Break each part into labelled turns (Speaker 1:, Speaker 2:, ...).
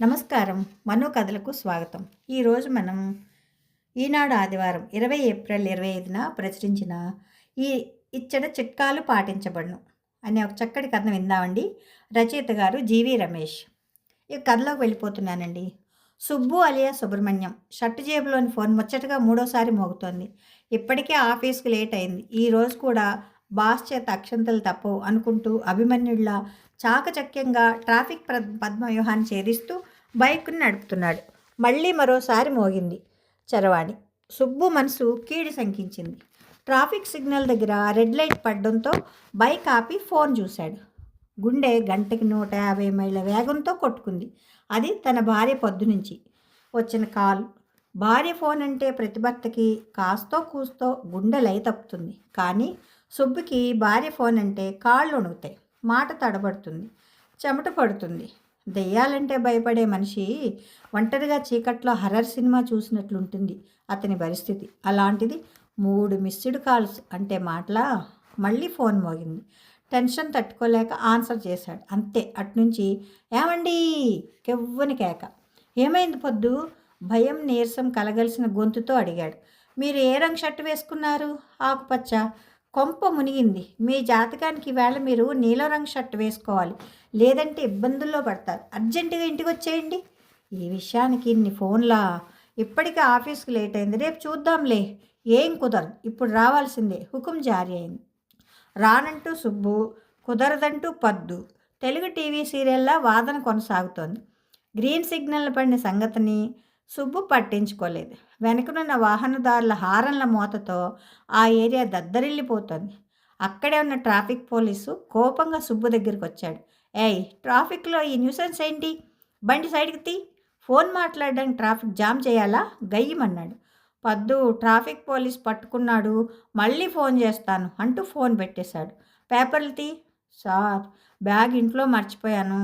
Speaker 1: నమస్కారం. మనో కథలకు స్వాగతం. ఈరోజు మనం ఈనాడు ఆదివారం ఇరవై ఏప్రిల్ ఇరవై ఐదున ప్రచురించిన ఈ ఇచ్చట చిట్కాలు పాటించబడును అనే ఒక చక్కటి కథను విందామండి. రచయిత గారు జీవి రమేష్. ఈ కథలోకి వెళ్ళిపోతున్నానండి. సుబ్బు అలియా సుబ్రహ్మణ్యం షర్టు జేబులోని ఫోన్ ముచ్చటగా మూడోసారి మోగుతోంది. ఇప్పటికే ఆఫీస్కి లేట్ అయింది. ఈ రోజు కూడా బాస్ చేత అక్షంతలు తప్పవు అనుకుంటూ అభిమన్యుడిలా చాకచక్యంగా ట్రాఫిక్ ప్ర పద్మవ్యూహాన్ని ఛేదిస్తూ బైక్ని నడుపుతున్నాడు. మళ్ళీ మరోసారి మోగింది చరవాణి. సుబ్బు మనసు కీడి శంకించింది. ట్రాఫిక్ సిగ్నల్ దగ్గర రెడ్ లైట్ పడడంతో బైక్ ఆపి ఫోన్ చూశాడు. గుండె గంటకి నూట యాభై మైళ్ళ వేగంతో కొట్టుకుంది. అది తన భార్య పొద్దు నుంచి. వచ్చిన కాల్. భార్య ఫోన్ అంటే ప్రతిభర్తకి కాస్తో కూస్తో గుండె లై తప్పుతుంది. కానీ సుబ్బుకి భార్య ఫోన్ అంటే కాళ్ళు వణుకుతాయి మాట తడబడుతుంది. చెమట పడుతుంది. దెయ్యాలంటే భయపడే మనిషి ఒంటరిగా చీకట్లో హర్రర్ సినిమా చూసినట్లుంటుంది అతని పరిస్థితి. అలాంటిది మూడు మిస్డ్ కాల్స్ అంటే మాటలా మళ్ళీ ఫోన్ మోగింది. టెన్షన్ తట్టుకోలేక ఆన్సర్ చేశాడు. అంతే అట్నుంచి ఏమండి? కెవ్వని కేక. ఏమైంది పొద్దు? భయం నీరసం కలగలిసిన గొంతుతో అడిగాడు. మీరు ఏ రంగు షర్ట్ వేసుకున్నారు? ఆకుపచ్చ. కొంప మునిగింది. మీ జాతకానికి ఈవేళ మీరు నీలం రంగు షర్ట్ వేసుకోవాలి. లేదంటే ఇబ్బందుల్లో పడతారు. అర్జెంటుగా ఇంటికి వచ్చేయండి ఈ విషయానికి ఇన్ని ఫోన్లా? ఇప్పటికే ఆఫీస్కి లేట్ అయింది. రేపు చూద్దాంలే. ఏం కుదరదు. ఇప్పుడు రావాల్సిందే. హుకుం జారీ అయింది. రానంటూ సుబ్బు కుదరదంటూ పద్దు. తెలుగు టీవీ సీరియల్లా వాదన కొనసాగుతోంది. గ్రీన్ సిగ్నల్ పడిన సంగతిని సుబ్బు పట్టించుకోలేదు. వెనకనున్న వాహనదారుల హారన్ల మూతతో ఆ ఏరియా దద్దరిల్లిపోతుంది. అక్కడే ఉన్న ట్రాఫిక్ పోలీసు కోపంగా సుబ్బు దగ్గరికి వచ్చాడు ఏయ్ ట్రాఫిక్లో ఈ న్యూసెన్స్ ఏంటి? బండి సైడ్కి తీ. ఫోన్ మాట్లాడడానికి ట్రాఫిక్ జామ్ చేయాలా? గయ్యమన్నాడు. పద్దు ట్రాఫిక్ పోలీస్ పట్టుకున్నాడు. మళ్ళీ ఫోన్ చేస్తాను అంటూ ఫోన్ పెట్టేశాడు. పేపర్లు తీ. సార్ బ్యాగ్ ఇంట్లో మర్చిపోయాను.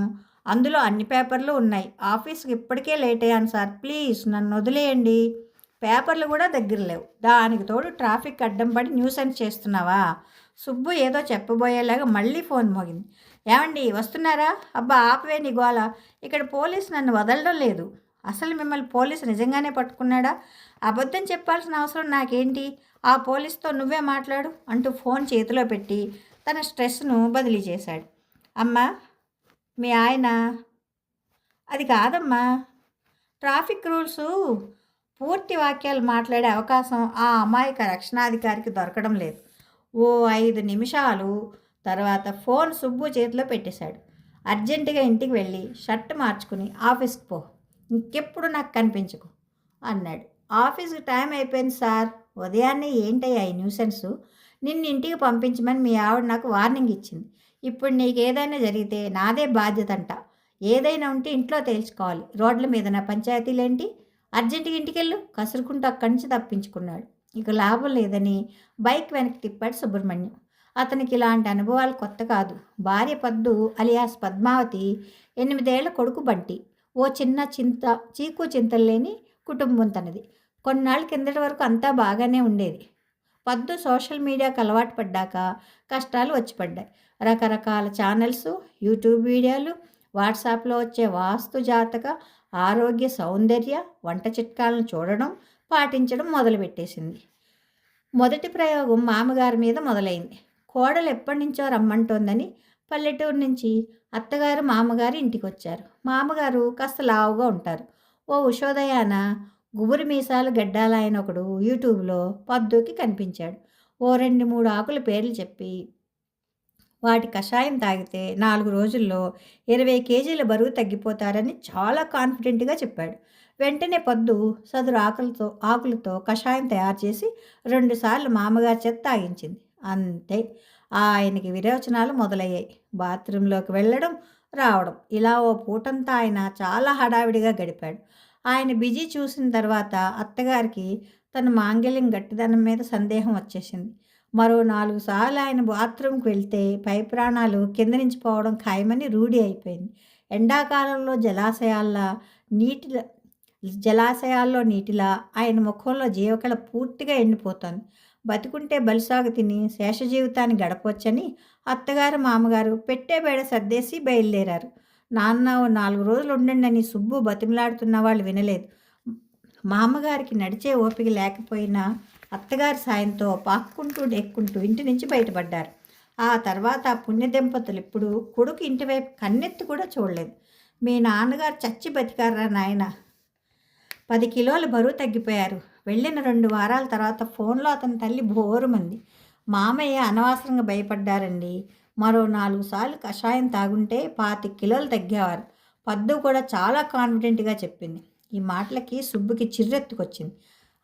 Speaker 1: అందులో అన్ని పేపర్లు ఉన్నాయి. ఆఫీస్కి ఇప్పటికే లేట్ అయ్యాను సార్. ప్లీజ్ నన్ను వదిలేయండి. పేపర్లు కూడా దగ్గర లేవు. దానికి తోడు ట్రాఫిక్ అడ్డం పడి న్యూసెన్స్ చేస్తున్నావా? సుబ్బు ఏదో చెప్పబోయేలాగా మళ్ళీ ఫోన్ మోగింది. ఏమండి వస్తున్నారా? అబ్బా ఆపవే నీ గోల. ఇక్కడ పోలీస్ నన్ను వదలడం లేదు. అసలు మిమ్మల్ని పోలీసు నిజంగానే పట్టుకున్నాడా? అబద్ధం చెప్పాల్సిన అవసరం నాకేంటి? ఆ పోలీస్తో నువ్వే మాట్లాడు అంటూ ఫోన్ చేతిలో పెట్టి తన స్ట్రెస్ను బదిలీ చేశాడు. అమ్మా మీ ఆయన. అది కాదమ్మా. ట్రాఫిక్ రూల్స్ పూర్తి వాక్యాలు మాట్లాడే అవకాశం ఆ అమాయక రక్షణాధికారికి దొరకడం లేదు. ఓ ఐదు నిమిషాలు తర్వాత ఫోన్ సుబ్బు చేతిలో పెట్టేశాడు. అర్జెంటుగా ఇంటికి వెళ్ళి షర్ట్ మార్చుకుని ఆఫీస్కి పో. ఇంకెప్పుడు నాకు కనిపించకు అన్నాడు. ఆఫీస్కి టైం అయిపోయింది సార్. ఉదయాన్నే ఏంటయ్యా ఈ న్యూసెన్స్? నిన్ను ఇంటికి పంపించమని మీ ఆవిడ నాకు వార్నింగ్ ఇచ్చింది. ఇప్పుడు నీకు ఏదైనా జరిగితే నాదే బాధ్యత అంట ఏదైనా ఉంటే ఇంట్లో తేల్చుకోవాలి. రోడ్ల మీద నా పంచాయతీలేంటి? అర్జెంటుగా ఇంటికెళ్ళు. కసురుకుంటూ అక్కడి నుంచి తప్పించుకున్నాడు. ఇక లాభం లేదని బైక్ వెనక్కి తిప్పాడు సుబ్రహ్మణ్యం. అతనికి ఇలాంటి అనుభవాలు కొత్త కాదు. భార్య పద్దు అలియాస్ పద్మావతి ఎనిమిదేళ్ళ కొడుకు బంటి. ఓ చిన్న చింత చీకు చింతలు లేని కుటుంబం తనది. కొన్నాళ్ళ కిందటి వరకు అంతా బాగానే ఉండేది. పద్దు సోషల్ మీడియాకు అలవాటు పడ్డాక కష్టాలు వచ్చి పడ్డాయి. రకరకాల ఛానల్స్ యూట్యూబ్ వీడియోలు వాట్సాప్లో వచ్చే వాస్తు జాతక ఆరోగ్య సౌందర్య వంట చిట్కాలను చూడడం పాటించడం మొదలుపెట్టేసింది. మొదటి ప్రయోగం మామగారి మీద మొదలైంది. కోడలు ఎప్పటి నుంచో రమ్మంటోందని పల్లెటూరు నుంచి అత్తగారు మామగారు ఇంటికి వచ్చారు మామగారు కాస్త లావుగా ఉంటారు. ఓ ఉషోదయాన గుబురు మీసాలు గడ్డాలాయన ఒకడు యూట్యూబ్లో పద్దుకి కనిపించాడు. ఓ రెండు మూడు ఆకుల పేర్లు చెప్పి వాటి కషాయం తాగితే నాలుగు రోజుల్లో ఇరవై కేజీల బరువు తగ్గిపోతారని చాలా కాన్ఫిడెంట్గా చెప్పాడు. వెంటనే పొద్దు సదురు ఆకులతో ఆకులతో కషాయం తయారు చేసి రెండుసార్లు మామగారి చేత తాగించింది. అంతే ఆయనకి విరోచనాలు మొదలయ్యాయి. బాత్రూంలోకి వెళ్ళడం రావడం ఇలా ఓ పూటంతా ఆయన చాలా హడావిడిగా గడిపాడు. ఆయన బిజీ చూసిన తర్వాత అత్తగారికి తన మాంగళ్యం గట్టిదనం మీద సందేహం వచ్చేసింది. మరో నాలుగు సార్లు ఆయన బాత్రూమ్కి వెళ్తే పై ప్రాణాలు కింద నుంచి పోవడం ఖాయమని రూఢి అయిపోయింది. ఎండాకాలంలో జలాశయాల్లో నీటి జలాశయాల్లో నీటిలా ఆయన ముఖంలో జీవకళ పూర్తిగా ఎండిపోతుంది. బతుకుంటే బలిసాగు తిని శేష జీవితాన్ని గడపవచ్చని అత్తగారు మామగారు పెట్టే బేడ సర్దేసి బయలుదేరారు. నాన్న ఓ నాలుగు రోజులు ఉండండి అని సుబ్బు బతిమలాడుతున్న వాళ్ళు వినలేదు. మామగారికి నడిచే ఓపిక లేకపోయినా అత్తగారి సాయంతో పాక్కుంటూ డెక్కుంటూ ఇంటి నుంచి బయటపడ్డారు. ఆ తర్వాత పుణ్య దంపతులు ఇప్పుడు కొడుకు ఇంటి వైపు కన్నెత్తి కూడా చూడలేదు. మీ నాన్నగారు చచ్చి బతికారా నాయన? పది కిలోల బరువు తగ్గిపోయారు. వెళ్ళిన రెండు వారాల తర్వాత ఫోన్లో అతని తల్లి బోరుమంది. మామయ్య అనవసరంగా భయపడ్డారండి. మరో నాలుగు సార్లు కషాయం తాగుంటే పాతి కిలోలు తగ్గేవారు. పద్దు కూడా చాలా కాన్ఫిడెంట్గా చెప్పింది. ఈ మాటలకి సుబ్బుకి చిర్రెత్తుకొచ్చింది.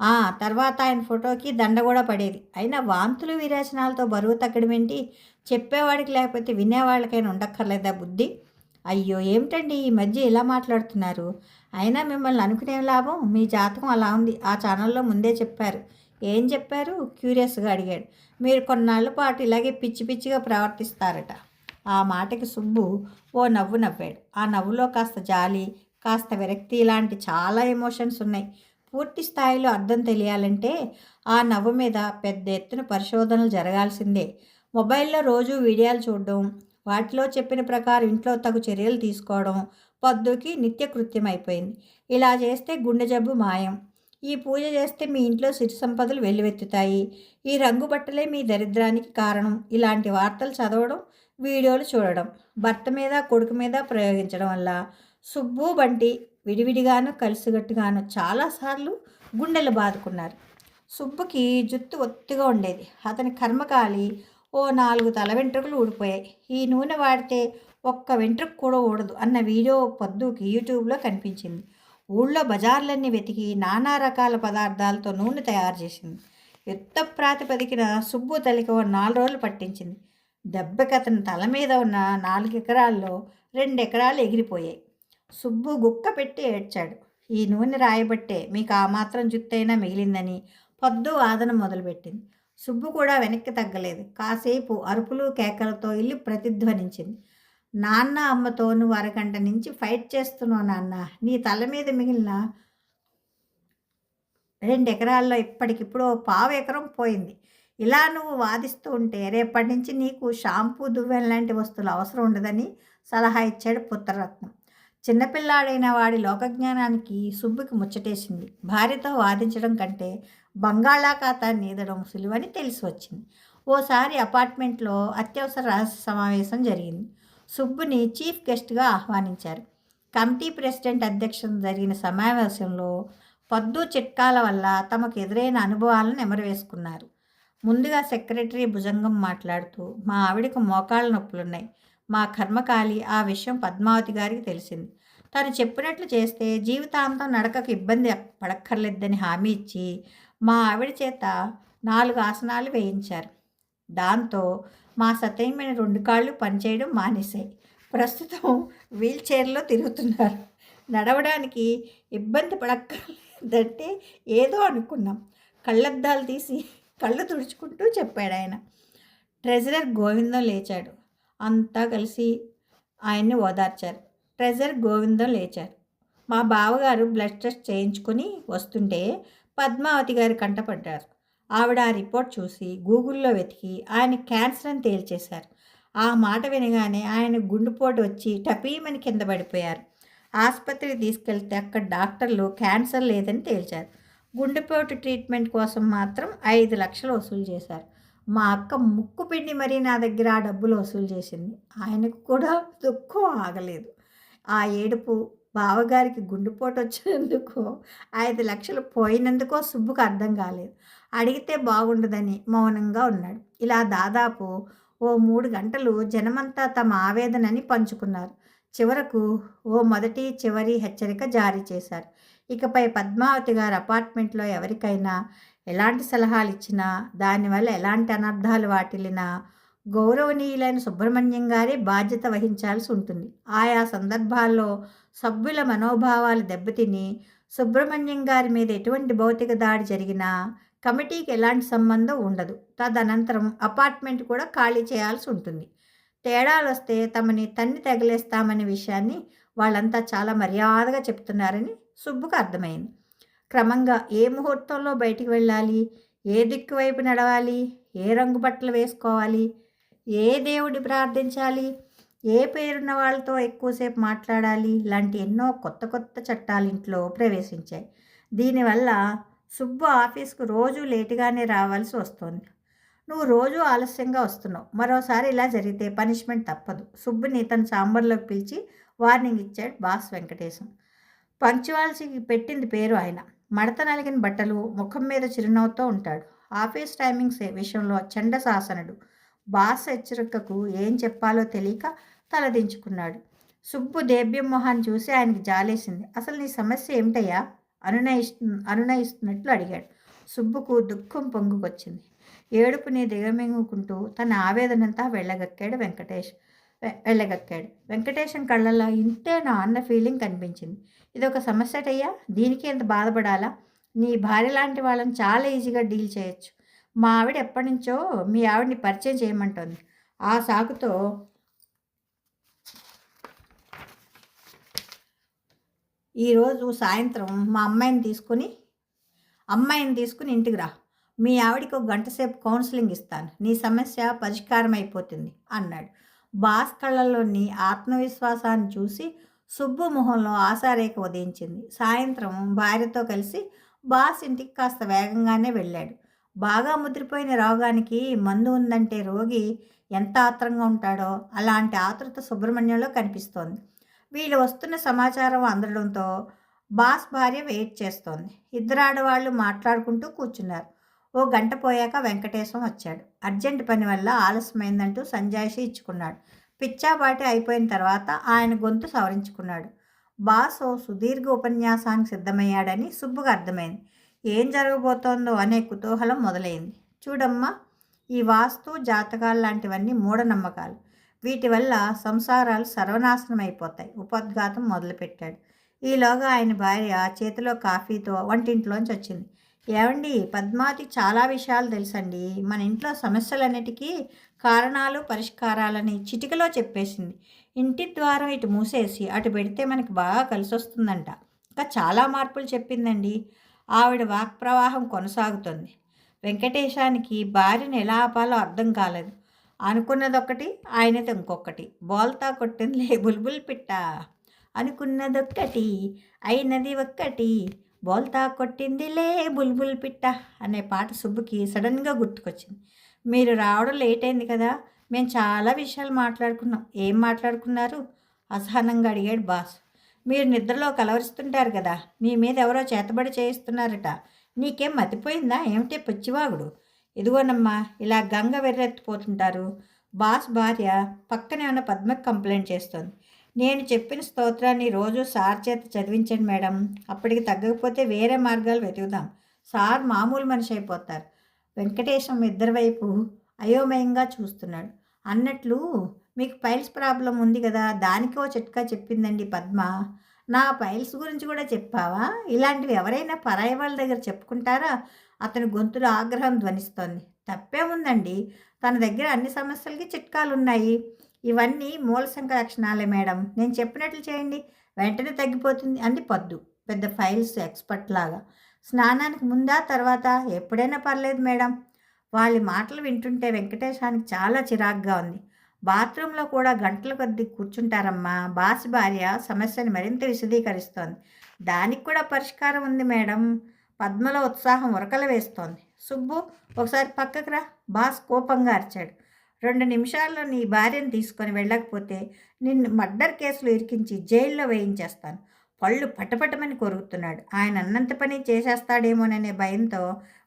Speaker 1: ఆ తర్వాత ఆయన ఫోటోకి దండ కూడా పడేది. అయినా వాంతులు విరేచనాలతో బరువు తగ్గడం ఏంటి? చెప్పేవాడికి లేకపోతే వినేవాళ్ళకైనా ఉండక్కర్లేదా బుద్ధి? అయ్యో ఏమిటండి ఈ మధ్య ఇలా మాట్లాడుతున్నారు? అయినా మిమ్మల్ని అనుకునే లాభం? మీ జాతకం అలా ఉంది. ఆ ఛానల్లో ముందే చెప్పారు. ఏం చెప్పారు? క్యూరియస్గా అడిగాడు. మీరు కొన్నాళ్ళ పాటు ఇలాగే పిచ్చి పిచ్చిగా ప్రవర్తిస్తారట. ఆ మాటకి సుబ్బు ఓ నవ్వు నవ్వాడు. ఆ నవ్వులో కాస్త జాలి కాస్త విరక్తి ఇలాంటి చాలా ఎమోషన్స్ ఉన్నాయి. పూర్తి స్థాయిలో అర్థం తెలియాలంటే ఆ నవ్వు మీద పెద్ద ఎత్తున పరిశోధనలు జరగాల్సిందే. మొబైల్లో రోజు వీడియోలు చూడడం వాటిలో చెప్పిన ప్రకారం ఇంట్లో తగు చర్యలు తీసుకోవడం పద్దుకి నిత్యకృత్యం అయిపోయింది. ఇలా చేస్తే గుండె జబ్బు మాయం. ఈ పూజ చేస్తే మీ ఇంట్లో సిరి సంపదలు వెల్లువెత్తుతాయి. ఈ రంగు బట్టలే మీ దరిద్రానికి కారణం. ఇలాంటి వార్తలు చదవడం వీడియోలు చూడడం భర్త మీద కొడుకు మీద ప్రయోగించడం వల్ల సుబ్బు బంటి విడివిడిగాను కలిసిగట్టుగాను చాలాసార్లు గుండెలు బాదుకున్నారు. సుబ్బుకి జుత్తు ఒత్తిగా ఉండేది. అతని కర్మకాలి ఓ నాలుగు తల వెంట్రుకలు ఊడిపోయాయి. ఈ నూనె వాడితే ఒక్క వెంట్రుకు కూడా ఊడదు అన్న వీడియో పొద్దుకి యూట్యూబ్లో కనిపించింది. ఊళ్ళో బజార్లన్నీ వెతికి నానా రకాల పదార్థాలతో నూనె తయారు చేసింది. యుద్ధ ప్రాతిపదికన సుబ్బు తల్లికి ఓ నాలుగు రోజులు పట్టించింది. దెబ్బకి అతని తల మీద ఉన్న నాలుగు ఎకరాల్లో రెండు ఎకరాలు ఎగిరిపోయాయి. సుబ్బు గుక్క పెట్టి ఏడ్చాడు. ఈ నూనె రాయబట్టే మీకు ఆ మాత్రం జుత్తైనా మిగిలిందని పొద్దు వాదన మొదలుపెట్టింది. సుబ్బు కూడా వెనక్కి తగ్గలేదు. కాసేపు అరుపులు కేకలతో ఇల్లు ప్రతిధ్వనించింది. నాన్న అమ్మతో నువ్వు అరగంట నుంచి ఫైట్ చేస్తున్నావు నాన్న. నీ తల మీద మిగిలిన రెండు ఎకరాల్లో ఇప్పటికిప్పుడు పావు ఎకరం పోయింది. ఇలా నువ్వు వాదిస్తూ ఉంటే రేపటి నుంచి నీకు షాంపూ దువ్వెన లాంటి వస్తువులు అవసరం ఉండదని సలహా ఇచ్చాడు పుత్రరత్నం. చిన్నపిల్లాడైన వాడి లోకజ్ఞానానికి సుబ్బుకి ముచ్చటేసింది. భార్యతో వాదించడం కంటే బంగాళాఖాతాన్ని ఈదడం సులువని తెలిసి వచ్చింది ఓసారి అపార్ట్మెంట్లో అత్యవసర రహస్య సమావేశం జరిగింది. సుబ్బుని చీఫ్ గెస్ట్గా ఆహ్వానించారు. కమిటీ ప్రెసిడెంట్ అధ్యక్షం జరిగిన సమావేశంలో పద్దు చిట్కాల వల్ల తమకు ఎదురైన అనుభవాలను నెమరవేసుకున్నారు. ముందుగా సెక్రటరీ భుజంగం మాట్లాడుతూ మా ఆవిడకు మోకాళ్ళ నొప్పులున్నాయి. మా కర్మకాలి ఆ విషయం పద్మావతి గారికి తెలిసింది. తను చెప్పినట్లు చేస్తే జీవితాంతం నడకకు ఇబ్బంది పడక్కర్లేదని హామీ ఇచ్చి మా ఆవిడ చేత నాలుగు ఆసనాలు వేయించారు. దాంతో మా సతైమైన రెండు కాళ్ళు పనిచేయడం మానేశాయి. ప్రస్తుతం వీల్ చైర్లో తిరుగుతున్నారు. నడవడానికి ఇబ్బంది పడక్కర్లేదంటే ఏదో అనుకున్నాం. కళ్ళద్దాలు తీసి కళ్ళు తుడుచుకుంటూ చెప్పాడు ఆయన ట్రెజరర్ గోవిందం లేచాడు. అంతా కలిసి ఆయన్ని ఓదార్చారు. ట్రెజర్ గోవిందం లేచారు. మా బావగారు బ్లడ్ టెస్ట్ చేయించుకొని వస్తుంటే పద్మావతి గారు కంటపడ్డారు ఆవిడ ఆ రిపోర్ట్ చూసి గూగుల్లో వెతికి ఆయన క్యాన్సర్ అని తేల్చేశారు. ఆ మాట వినగానే ఆయన గుండెపోటు వచ్చి టపీమని కింద పడిపోయారు. ఆసుపత్రికి తీసుకెళ్తే అక్కడ డాక్టర్లు క్యాన్సర్ లేదని తేల్చారు. గుండెపోటు ట్రీట్మెంట్ కోసం మాత్రం ఐదు లక్షలు వసూలు చేశారు. మా అక్క ముక్కు పిండి మరీ నా దగ్గర ఆ డబ్బులు వసూలు చేసింది. ఆయనకు కూడా దుఃఖం ఆగలేదు. ఆ ఏడుపు బావగారికి గుండెపోటు వచ్చినందుకో ఐదు లక్షలు పోయినందుకో సుబ్బుకు అర్థం కాలేదు. అడిగితే బాగుండదని మౌనంగా ఉన్నాడు. ఇలా దాదాపు ఓ మూడు గంటలు జనమంతా తమ ఆవేదనని పంచుకున్నారు. చివరకు ఓ మొదటి చివరి హెచ్చరిక జారీ చేశారు. ఇకపై పద్మావతి గారి అపార్ట్మెంట్లో ఎవరికైనా ఎలాంటి సలహాలు ఇచ్చినా దానివల్ల ఎలాంటి అనర్థాలు వాటిల్లినా గౌరవనీయులైన సుబ్రహ్మణ్యం గారే బాధ్యత వహించాల్సి ఉంటుంది. ఆయా సందర్భాల్లో సభ్యుల మనోభావాలు దెబ్బతిని సుబ్రహ్మణ్యం గారి మీద ఎటువంటి భౌతిక దాడి జరిగినా కమిటీకి ఎలాంటి సంబంధం ఉండదు. తదనంతరం అపార్ట్మెంట్ కూడా ఖాళీ చేయాల్సి ఉంటుంది. తేడాలు వస్తే తమని తన్ని తగిలేస్తామనే విషయాన్ని వాళ్ళంతా చాలా మర్యాదగా చెప్తున్నారని సుబ్బుకు అర్థమైంది. క్రమంగా ఏ ముహూర్తంలో బయటికి వెళ్ళాలి? ఏ దిక్కు వైపు నడవాలి? ఏ రంగు బట్టలు వేసుకోవాలి? ఏ దేవుడి ప్రార్థించాలి? ఏ పేరున్న వాళ్ళతో ఎక్కువసేపు మాట్లాడాలి? ఇలాంటి ఎన్నో కొత్త కొత్త చట్టాలు ఇంట్లో ప్రవేశించాయి. దీనివల్ల సుబ్బు ఆఫీస్కు రోజు లేటుగానే రావాల్సి వస్తుంది. నువ్వు రోజు ఆలస్యంగా వస్తున్నావు. మరోసారి ఇలా జరిగితే పనిష్మెంట్ తప్పదు. సుబ్బుని తన సాంబర్లోకి పిలిచి వార్నింగ్ ఇచ్చాడు బాస్ వెంకటేశం. పంక్చువాలిటీకి పెట్టింది పేరు ఆయన. మడత నలిగిన బట్టలు ముఖం మీద చిరునవ్వుతో ఉంటాడు. ఆఫీస్ టైమింగ్స్ విషయంలో చండశాసనుడు బాస్ హెచ్చరికకు ఏం చెప్పాలో తెలియక తలదించుకున్నాడు. సుబ్బు దేవ్యం మొహాన్ని చూసి ఆయనకి జాలేసింది. అసలు నీ సమస్య ఏమిటయ్యా? అనునయిస్తు అనునయిస్తున్నట్లు అడిగాడు. సుబ్బుకు దుఃఖం పొంగుకొచ్చింది. ఏడుపుని దిగమింగుకుంటూ తన ఆవేదనంతా వెళ్ళగక్కాడు వెంకటేష్. వెళ్ళగక్కాడు. వెంకటేశం కళ్ళల్లో ఇంతేనా అన్న ఫీలింగ్ కనిపించింది. ఇది ఒక సమస్యటయ్యా దీనికి ఎంత బాధపడాలా? నీ భార్య లాంటి వాళ్ళని చాలా ఈజీగా డీల్ చేయొచ్చు. మా ఆవిడ ఎప్పటి నుంచో మీ ఆవిడని పరిచయం చేయమంటోంది. ఆ సాకుతో ఈరోజు సాయంత్రం మా అమ్మాయిని తీసుకుని అమ్మాయిని తీసుకుని ఇంటికి రా. మీ ఆవిడకి ఒక గంట సేపు కౌన్సిలింగ్ ఇస్తాను. నీ సమస్య పరిష్కారం అయిపోతుంది అన్నాడు. బాస్ కళ్ళల్లోని ఆత్మవిశ్వాసాన్ని చూసి సుబ్బు మొహంలో ఆశారేఖ ఉదయించింది. సాయంత్రం భార్యతో కలిసి బాస్ ఇంటికి కాస్త వేగంగానే వెళ్ళాడు. బాగా ముద్రిపోయిన రోగానికి మందు ఉందంటే రోగి ఎంత ఆత్రంగా ఉంటాడో అలాంటి ఆతృత సుబ్రహ్మణ్యంలో కనిపిస్తోంది. వీళ్ళు వస్తున్న సమాచారం అందడంతో బాస్ భార్య వెయిట్ చేస్తోంది. ఇద్దరు ఆడవాళ్ళు మాట్లాడుకుంటూ కూర్చున్నారు. ఓ గంట పోయాక వెంకటేశం వచ్చాడు. అర్జెంట్ పని వల్ల ఆలస్యమైందంటూ సంజాయిషి ఇచ్చుకున్నాడు. పిచ్చాబాటి అయిపోయిన తర్వాత ఆయన గొంతు సవరించుకున్నాడు. బాస్ ఓ సుదీర్ఘ ఉపన్యాసానికి సిద్ధమయ్యాడని సుబ్బుకు అర్థమైంది. ఏం జరగబోతోందో అనే కుతూహలం మొదలైంది. చూడమ్మా ఈ వాస్తు జాతకాలు లాంటివన్నీ మూఢనమ్మకాలు. వీటి వల్ల సంసారాలు సర్వనాశనం అయిపోతాయి ఉపద్ఘాతం మొదలుపెట్టాడు. ఈలోగా ఆయన భార్య చేతిలో కాఫీతో వంటింట్లోంచి వచ్చింది. ఏమండి? పద్మావతి చాలా విషయాలు తెలుసండి. మన ఇంట్లో సమస్యలన్నిటికీ కారణాలు పరిష్కారాలని చిటికలో చెప్పేసింది. ఇంటి ద్వారం ఇటు మూసేసి అటు పెడితే మనకి బాగా కలిసి వస్తుందంట ఇంకా చాలా మార్పులు చెప్పిందండి. ఆవిడ వాక్ ప్రవాహం కొనసాగుతుంది. వెంకటేశానికి భార్యను ఎలా ఆపాలో అర్థం కాలేదు. అనుకున్నదొకటి ఆయనది ఇంకొకటి బోల్తా కొట్టింది బుల్బుల్ పిట్ట. అనుకున్నదొక్కటి అయినది ఒక్కటి. బోల్తా కొట్టిందిలే బుల్బుల్ పిట్ట అనే పాట సుబ్బుకి సడన్గా గుర్తుకొచ్చింది. మీరు రావడం లేట్ అయింది కదా మేము చాలా విషయాలు మాట్లాడుకున్నాం. ఏం మాట్లాడుకున్నారు? అసహనంగా అడిగాడు బాస్. మీరు నిద్రలో కలవరిస్తుంటారు కదా మీ మీద ఎవరో చేతబడి చేయిస్తున్నారట. నీకేం మతిపోయిందా? ఏమిటి పిచ్చివాగుడు? ఇదిగోనమ్మా ఇలా గంగ వెర్రెత్తిపోతుంటారు. బాస్ భార్య పక్కనే ఉన్న పద్మకి కంప్లైంట్ చేస్తోంది. నేను చెప్పిన స్తోత్రాన్ని రోజు సార్ చేత చదివించండి మేడం. అప్పటికి తగ్గకపోతే వేరే మార్గాలు వెతుకుదాం. సార్ మామూలు మనిషి అయిపోతారు. వెంకటేశం ఇద్దరి వైపు అయోమయంగా చూస్తున్నాడు. అన్నట్లు మీకు పైల్స్ ప్రాబ్లం ఉంది కదా దానికో చిట్కా చెప్పిందండి పద్మ. నా పైల్స్ గురించి కూడా చెప్పావా? ఇలాంటివి ఎవరైనా పరాయి వాళ్ళ దగ్గర చెప్పుకుంటారా? అతని గొంతులో ఆగ్రహం ధ్వనిస్తోంది. తప్పేముందండి? తన దగ్గర అన్ని సమస్యలకి చిట్కాలు ఉన్నాయి ఇవన్నీ మూల లక్షణాలే మేడం. నేను చెప్పినట్లు చేయండి. వెంటనే తగ్గిపోతుంది అంది పద్దు. పెద్ద ఫైల్స్ ఎక్స్పర్ట్ లాగా. స్నానానికి ముందా తర్వాత? ఎప్పుడైనా పర్లేదు మేడం. వాళ్ళ మాటలు వింటుంటే వెంకటేశానికి చాలా చిరాగ్గా ఉంది. బాత్రూంలో కూడా గంటల కొద్దీ కూర్చుంటారమ్మా. బాస్ భార్య సమస్యను మరింత విశదీకరిస్తోంది. దానికి కూడా పరిష్కారం ఉంది మేడం. పద్మలో ఉత్సాహం ఉరకలు వేస్తోంది. సుబ్బు ఒకసారి పక్కకు రా. బాస్ కోపంగా అరిచాడు. రెండు నిమిషాల్లో నీ భార్యను తీసుకొని వెళ్ళకపోతే నిన్ను మర్డర్ కేసులు ఇరికించి జైల్లో వేయించేస్తాను. పళ్ళు పటపటమని కొరుకుతున్నాడు. ఆయన అన్నంత పని చేసేస్తాడేమోననే భయంతో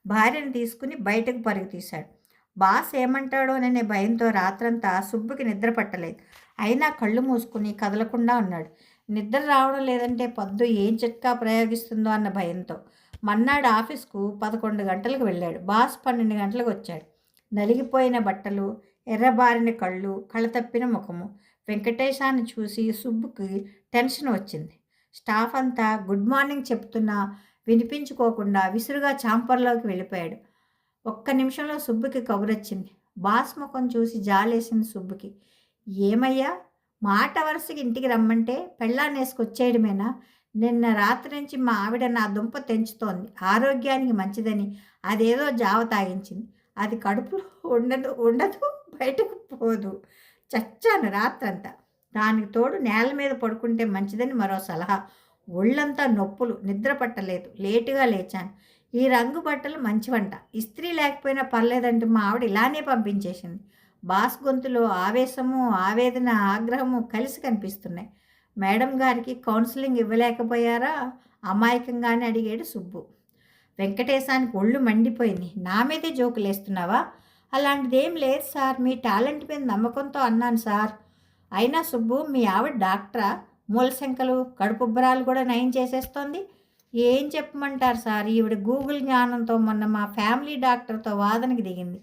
Speaker 1: భార్యను తీసుకుని బయటకు పరుగు తీశాడు బాస్ ఏమంటాడోననే భయంతో రాత్రంతా సుబ్బుకి నిద్ర పట్టలేదు. అయినా కళ్ళు మూసుకుని కదలకుండా ఉన్నాడు. నిద్ర రావడం లేదంటే పొద్దు ఏం చిట్కా ప్రయోగిస్తుందో అన్న భయంతో మన్నాడు ఆఫీస్కు పదకొండు గంటలకు వెళ్ళాడు. బాస్ పన్నెండు గంటలకు వచ్చాడు. నలిగిపోయిన బట్టలు ఎర్రబారిన కళ్ళు కళ్ళతప్పిన ముఖము. వెంకటేశాన్ని చూసి సుబ్బుకి టెన్షన్ వచ్చింది. స్టాఫ్ అంతా గుడ్ మార్నింగ్ చెప్తున్నా వినిపించుకోకుండా విసురుగా చాంపర్లోకి వెళ్ళిపోయాడు. ఒక్క నిమిషంలో సుబ్బుకి కబురొచ్చింది. బాస్ ముఖం చూసి జాలేసింది సుబ్బుకి. ఏమయ్యా? మాట వరుసకి ఇంటికి రమ్మంటే పెళ్ళాన్ని వేసుకొచ్చేయడమేనా? నిన్న రాత్రి నుంచి మా ఆవిడ నా దుంప తెంచుతోంది. ఆరోగ్యానికి మంచిదని అదేదో జావ తాగించింది. అది కడుపులో ఉండదు ఉండదు. బయటకు పోదు. చచ్చాను రాత్రంతా. దానికి తోడు నేల మీద పడుకుంటే మంచిదని మరో సలహా. ఒళ్ళంతా నొప్పులు నిద్ర పట్టలేదు. లేటుగా లేచాను. ఈ రంగు బట్టలు మంచివంట. ఇస్త్రీ లేకపోయినా పర్లేదంటే మా ఆవిడ ఇలానే పంపించేసింది. బాస్ గొంతులో ఆవేశము ఆవేదన ఆగ్రహము కలిసి కనిపిస్తున్నాయి. మేడం గారికి కౌన్సిలింగ్ ఇవ్వలేకపోయారా? అమాయకంగానే అడిగాడు సుబ్బు. వెంకటేశానికి ఒళ్ళు మండిపోయింది. నా మీదే జోకులేస్తున్నావా? అలాంటిది అలాంటిదేం లేదు సార్. మీ టాలెంట్ మీద నమ్మకంతో అన్నాను సార్. అయినా సుబ్బు మీ ఆవిడ డాక్టరా? మూలశంకలు కడుపుబ్బరాలు కూడా నయం చేసేస్తోంది. ఏం చెప్పమంటారు సార్? ఈవిడ గూగుల్ జ్ఞానంతో మొన్న మా ఫ్యామిలీ డాక్టర్తో వాదనకి దిగింది.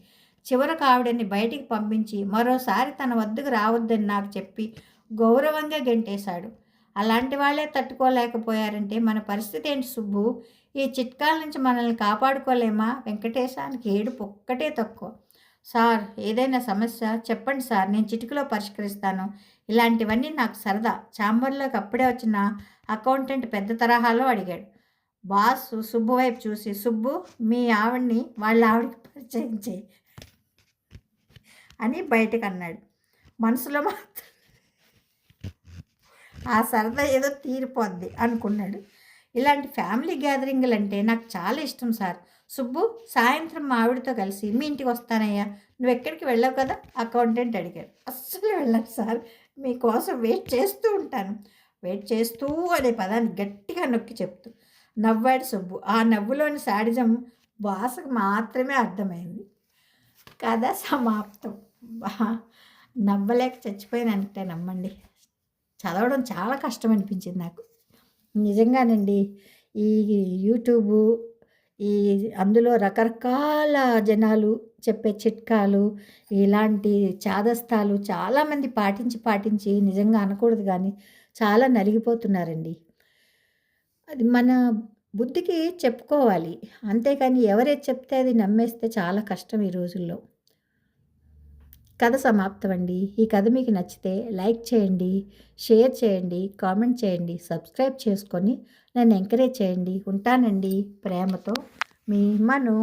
Speaker 1: చివరకు ఆవిడని బయటికి పంపించి మరోసారి తన వద్దకు రావద్దని నాకు చెప్పి గౌరవంగా గెంటేశాడు. అలాంటి వాళ్ళే తట్టుకోలేకపోయారంటే మన పరిస్థితి ఏంటి సుబ్బు? ఈ చిట్కాల నుంచి మనల్ని కాపాడుకోలేమా? వెంకటేశానికి ఏడుపు ఒక్కటే తక్కువ. సార్ ఏదైనా సమస్య చెప్పండి సార్ నేను చిటికలో పరిష్కరిస్తాను. ఇలాంటివన్నీ నాకు సరదా. ఛాంబర్లోకి అప్పుడే వచ్చిన అకౌంటెంట్ పెద్ద తరహాలో అడిగాడు. బాస్ సుబ్బు వైపు చూసి సుబ్బు మీ ఆవిడ్ని వాళ్ళ ఆవిడకి పరిచయం చేయి అని బయటకు అన్నాడు. మనసులో మాత్రం ఆ సరదా ఏదో తీరిపోద్ది అనుకున్నాడు. ఇలాంటి ఫ్యామిలీ గ్యాదరింగ్లు అంటే నాకు చాలా ఇష్టం సార్. సుబ్బు సాయంత్రం మా ఆవిడతో కలిసి మీ ఇంటికి వస్తానయ్యా నువ్వు ఎక్కడికి వెళ్ళావు కదా? అకౌంటెంట్ అడిగాడు. అస్సలు వెళ్ళాను సార్ మీకోసం వెయిట్ చేస్తూ ఉంటాను. వెయిట్ చేస్తూ? అనే పదాన్ని గట్టిగా నొక్కి చెప్తూ. నవ్వాడు సుబ్బు. ఆ నవ్వులోని సాడిజం భాషకు మాత్రమే అర్థమైంది. కథ సమాప్తం. నవ్వలేక చచ్చిపోయినంటే నమ్మండి. చదవడం చాలా కష్టం అనిపించింది నాకు. నిజంగానండి ఈ యూట్యూబు ఈ అందులో రకరకాల జనాలు చెప్పే చిట్కాలు ఇలాంటి చాదస్తాలు చాలామంది పాటించి పాటించి నిజంగా అనకూడదు కానీ చాలా నలిగిపోతున్నారండి. అది మన బుద్ధికి చెప్పుకోవాలి. అంతేకాని ఎవరేది చెప్తే అది నమ్మేస్తే చాలా కష్టం ఈ రోజుల్లో. కథ సమాప్తం అండి ఈ కథ మీకు నచ్చితే లైక్ చేయండి షేర్ చేయండి కామెంట్ చేయండి సబ్స్క్రైబ్ చేసుకొని నన్ను ఎంకరేజ్ చేయండి. ఉంటానండి ప్రేమతో. మీ మను